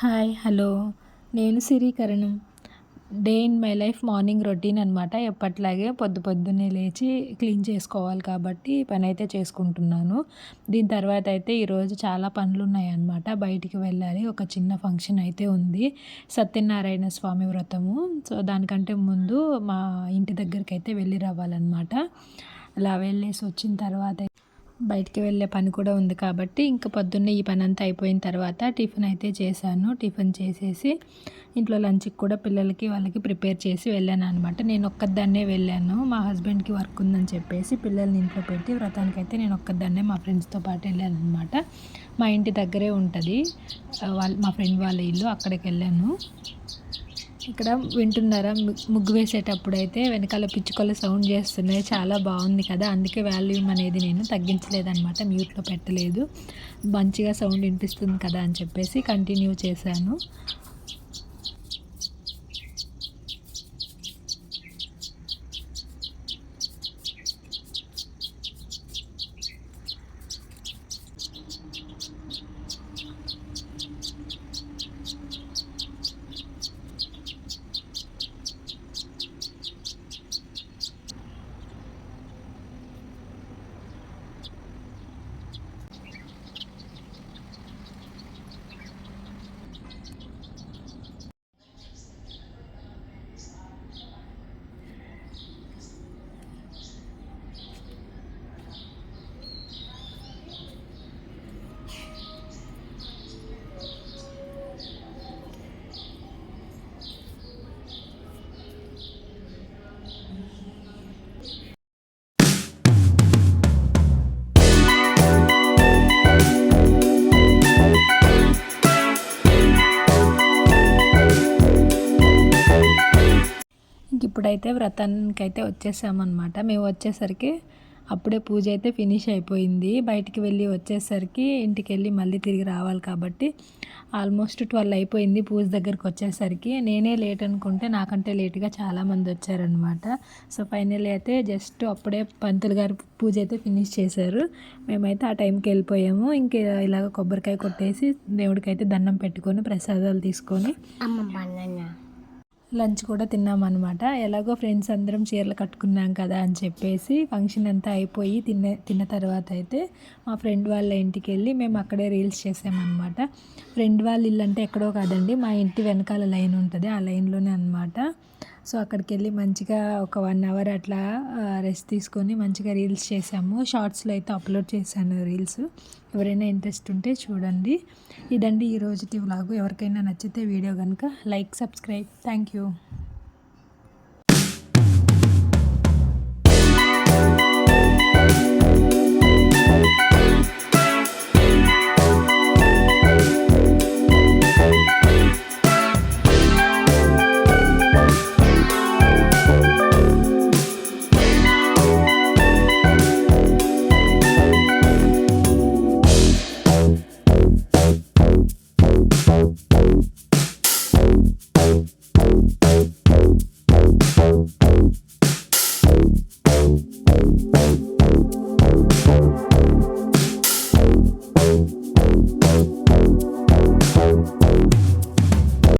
Hi hello. నేను సిరీకరణం day in my life morning routine అనమాట ఎప్పట్లాగే పొద్దు పొద్దున్నే లేచి క్లీన్ చేసుకోవాలి కాబట్టి పని అయితే చేసుకుంటున్నాను. దీని తర్వాత అయితే ఈరోజు చాలా పనులు ఉన్నాయన్నమాట బయటికి వెళ్ళాలి. ఒక చిన్న ఫంక్షన్ అయితే ఉంది. సత్యనారాయణ స్వామి వ్రతము. సో దానికంటే ముందు మా ఇంటి దగ్గరికి అయితే వెళ్ళి రావాలన్నమాట. అలా వెళ్ళేసి వచ్చిన తర్వాత బయటికి వెళ్ళే పని కూడా ఉంది కాబట్టి ఇంకా పొద్దున్నే ఈ పని అంతా అయిపోయిన తర్వాత టిఫిన్ అయితే చేశాను. టిఫిన్ చేసేసి ఇంట్లో లంచ్కి కూడా పిల్లలకి వాళ్ళకి ప్రిపేర్ చేసి వెళ్ళాను అనమాట నేను ఒక్కదాన్నే వెళ్ళాను. మా హస్బెండ్కి వర్క్ ఉందని చెప్పేసి పిల్లల్ని ఇంట్లో పెట్టి వ్రతానికి అయితే నేను ఒక్కదాన్నే మా ఫ్రెండ్స్తో పాటు వెళ్ళాను అనమాట మా ఇంటి దగ్గరే ఉంటుంది. వాళ్ళ మా ఫ్రెండ్ వాళ్ళ ఇల్లు అక్కడికి వెళ్ళాను. ఇక్కడ వింటున్నారా? ముగ్గు వేసేటప్పుడు అయితే వెనకాల పిచ్చుకలు సౌండ్ చేస్తున్నాయి. చాలా బాగుంది కదా. అందుకే వాల్యూమ్ అనేది నేను తగ్గించలేదన్నమాట. మ్యూట్లో పెట్టలేదు. మంచిగా సౌండ్ వినిపిస్తుంది కదా అని చెప్పేసి కంటిన్యూ చేశాను. ఇప్పుడైతే వ్రతానికి అయితే వచ్చేసామన్నమాట. మేము వచ్చేసరికి అప్పుడే పూజ అయితే ఫినిష్ అయిపోయింది. బయటికి వెళ్ళి వచ్చేసరికి ఇంటికి వెళ్ళి మళ్ళీ తిరిగి రావాలి కాబట్టి ఆల్మోస్ట్ ట్వెల్వ్ అయిపోయింది పూజ దగ్గరికి వచ్చేసరికి. నేనే లేట్ అనుకుంటే నాకంటే లేట్గా చాలామంది వచ్చారనమాట సో ఫైనల్లీ అయితే జస్ట్ అప్పుడే పంతులు గారు పూజ అయితే ఫినిష్ చేశారు. మేమైతే ఆ టైంకి వెళ్ళిపోయాము. ఇంకా ఇలాగ కొబ్బరికాయ కొట్టేసి దేవుడికి అయితే దండం పెట్టుకొని ప్రసాదాలు తీసుకొని లంచ్ కూడా తిన్నామన్నమాట. ఎలాగో ఫ్రెండ్స్ అందరం చీరలు కట్టుకున్నాం కదా అని చెప్పేసి ఫంక్షన్ అంతా అయిపోయి తిన్న తిన్న తర్వాత అయితే మా ఫ్రెండ్ వాళ్ళ ఇంటికి వెళ్ళి మేము అక్కడే రీల్స్ చేసామన్నమాట. ఫ్రెండ్ వాళ్ళ ఇల్లు అంటే ఎక్కడో కాదండి మా ఇంటి వెనకాల లైన్ ఉంటుంది ఆ లైన్లోనే అనమాట సో అక్కడికి వెళ్ళి మంచిగా ఒక వన్ అవర్ అట్లా రెస్ట్ తీసుకొని మంచిగా రీల్స్ చేసాము. షార్ట్స్లో అయితే అప్లోడ్ చేశాను రీల్స్ ఎవరైనా ఇంట్రెస్ట్ ఉంటే చూడండి. ఇదండి ఈ రోజుటి వ్లాగు ఎవరికైనా నచ్చితే వీడియో కనుక లైక్ సబ్స్క్రైబ్ థ్యాంక్ యూ